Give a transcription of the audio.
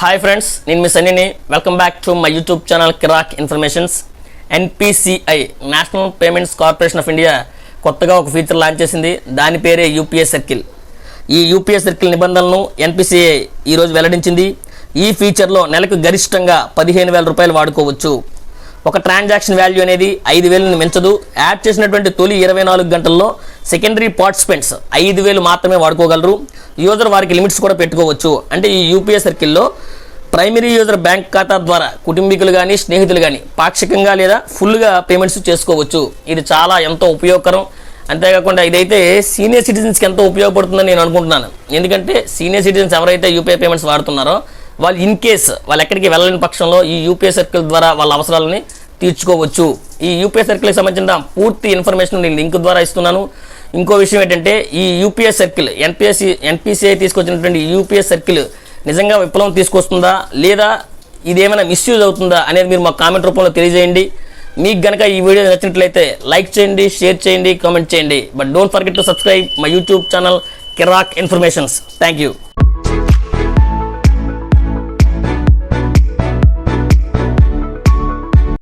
Hi friends నేను మీ సన్నీని. Welcome back to my YouTube channel Kirak informations NPCI national payments corporation of India కొత్తగా ఒక feature launch చేసింది. దాని పేరే యూపీఏ సర్కిల్ ఈ యూపీఏ సర్కిల్ నిబంధనలను ఎన్పిసిఐ ఈరోజు వెల్లడించింది. ఈ ఫీచర్లో నెలకు గరిష్టంగా పదిహేను వేల రూపాయలు వాడుకోవచ్చు. ఒక ట్రాన్సాక్షన్ వాల్యూ అనేది ఐదు వేలను మించదు. యాడ్ చేసినటువంటి తొలి ఇరవై నాలుగు గంటల్లో సెకండరీ పార్టిసిపెంట్స్ ఐదు వేలు మాత్రమే వాడుకోగలరు. యూజర్ వారికి లిమిట్స్ కూడా పెట్టుకోవచ్చు. అంటే ఈ యూపీఏ సర్కిల్లో ప్రైమరీ యూజర్ బ్యాంక్ ఖాతా ద్వారా కుటుంబీకులు కానీ స్నేహితులు కానీ పాక్షికంగా లేదా ఫుల్గా పేమెంట్స్ చేసుకోవచ్చు. ఇది చాలా ఎంతో ఉపయోగకరం. అంతేకాకుండా ఇదైతే సీనియర్ సిటిజన్స్కి ఎంతో ఉపయోగపడుతుందని నేను అనుకుంటున్నాను. ఎందుకంటే సీనియర్ సిటిజన్స్ ఎవరైతే యూపీఐ పేమెంట్స్ వాడుతున్నారో వాళ్ళు ఇన్ కేస్ వాళ్ళు ఎక్కడికి వెళ్ళలేని పక్షంలో ఈ యూపీఐ సర్కిల్ ద్వారా వాళ్ళ అవసరాలని తీర్చుకోవచ్చు. ఈ యూపీఐ సర్కిల్కి సంబంధించిన పూర్తి ఇన్ఫర్మేషన్ నేను లింక్ ద్వారా ఇస్తున్నాను. ఇంకో విషయం ఏంటంటే ఈ యూపీఐ సర్కిల్ ఎన్పిఎస్సి ఎన్పిసిఐ తీసుకొచ్చినటువంటి యూపీఐ సర్కిల్ నిజంగా విప్లవం తీసుకొస్తుందా? లేదా ఇదేమైనా మిస్యూజ్ అవుతుందా అనేది మీరు మా కామెంట్ రూపంలో తెలియజేయండి. మీకు గనక ఈ వీడియో నచ్చినట్లయితే లైక్ చేయండి షేర్ చేయండి కామెంట్ చేయండి. But don't forget to subscribe my YouTube channel Kirak informations thank you